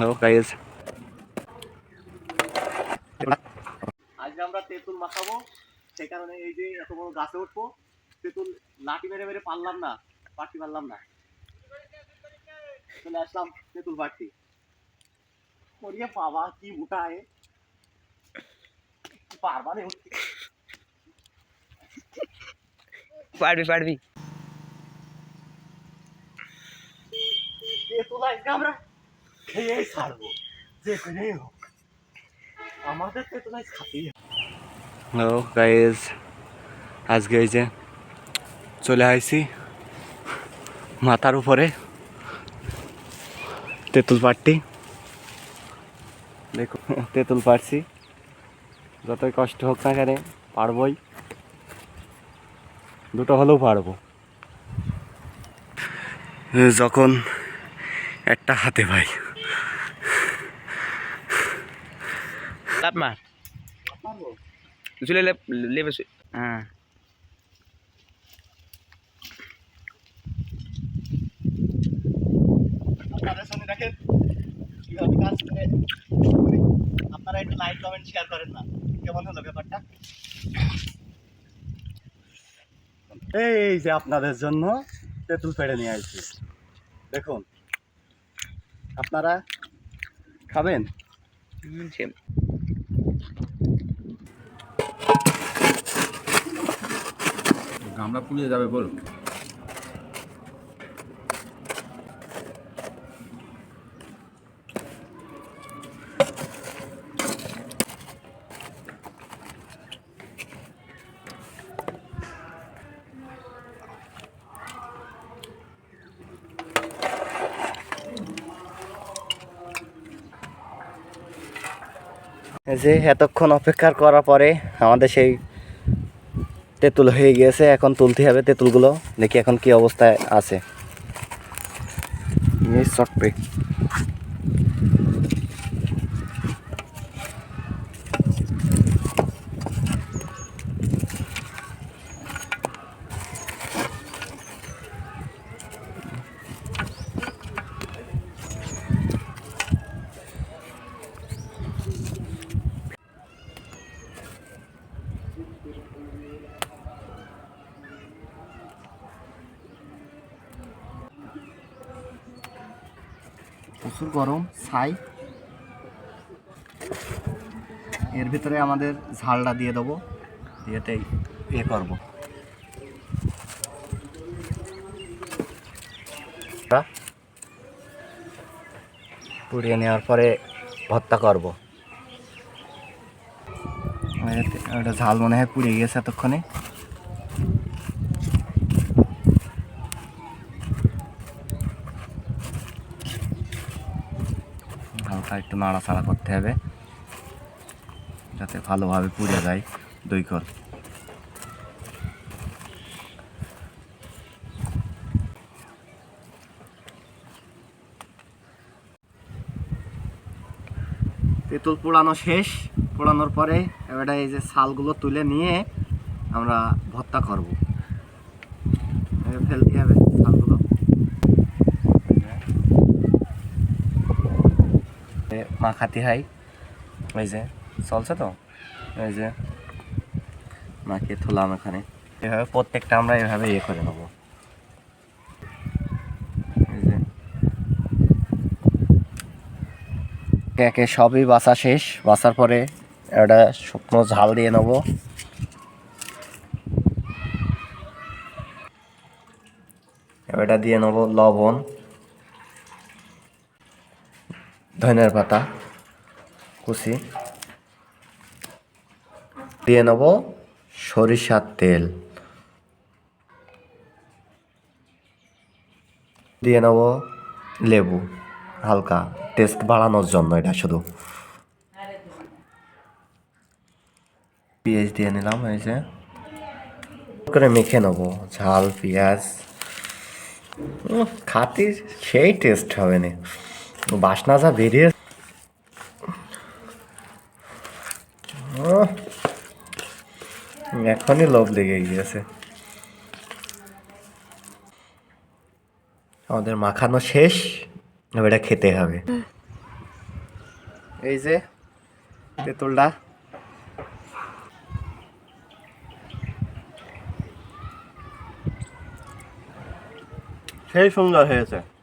Hello guys আজকে আমরা তেঁতুল মাখাবো। সেই কারণে এই যে এত বড় গাছে উঠবো তেঁতুল লাঠি মেরে মেরে পারলাম না পারতে পারলাম না। চলে আসলাম তেঁতুল পাড়তি করিয়ে বাবা কি উঠায় পারবা না উঠতে। পারবি পারবি। তেঁতুল আজকে আমরা খেয়েই ছাড়বো। যে করেই হোক। আমাদের তেঁতুল আজ খাতেই। হ্যালো গাইস আজকে এই যে চলে আইছি মাথার উপরে তেঁতুল পাড়টি। দেখো, তেঁতুল পারছি যতই কষ্ট হোক না কেন, পারবই। দুটো হলেও পারব। যখন একটা হাতে ভাই লাভ মার চলে লেবে হ্যাঁ আপনারা শুনে দেখেন কাজ করে আপনারা একটু লাইক কমেন্ট শেয়ার করেন না কেমন হলো ব্যাপারটা এই যে আপনাদের জন্য তেঁতুল পেড়ে নিয়ে আসছি দেখুন আপনারা খাবেন? গামলা পুড়িয়ে যাবে বল। যে এতক্ষণ অপেক্ষা করার পরে আমাদের সেই তেঁতুল হয়ে গিয়েছে এখন তুলতে হবে তেঁতুলগুলো। দেখি এখন কি অবস্থায় আছে। প্রচুর গরম, ছাই। এর ভিতরে আমাদের ঝালটা দিয়ে দেবো দিয়েতেই ইয়ে করব। পুড়িয়ে নেওয়ার পরে ভর্তা করব। ওটা ঝাল মনে হয় পুড়ে গিয়েছে এতক্ষণে হালকা একটু নাড়াচাড়া করতে হবে, যাতে ভালোভাবে পুড়ে যায় দই কল তেঁতুল পোড়ানো শেষ, পোড়ানোর পরে এবার এই যে ছালগুলো তুলে নিয়ে আমরা ভর্তা করব। ফেলতে হবে ছালগুলো এ মাখাতে হয় ওই যে, চলছে তো? ওই যে মাখিয়ে থুলাম এখানে। এভাবে প্রত্যেকটা আমরা এভাবে ইয়ে করে নেব। একে সবই বাছা শেষ বাছার পরে একটা শুকনো ঝাল দিয়ে নেব। এটা দিয়ে নেব লবণ। ধনের পাতা, কুচি। দিয়ে নেব সরিষার তেল। দিয়ে নেব লেবু, হালকা টেস্ট বাড়ানোর জন্য এটা শুধু। পেঁয়াজ দিয়ে নিলাম, এই যে। করে মেখে নেব, ঝাল, পেঁয়াজ। খাতির সেই টেস্ট হবে না বাসনা যা, বেরিয়ে এখনই লোভ লেগে গিয়েছে। আমাদের মাখানো শেষ এটা খেতে হবে। এই যে, তেঁতুলটা। সেই সুন্দর হয়েছে।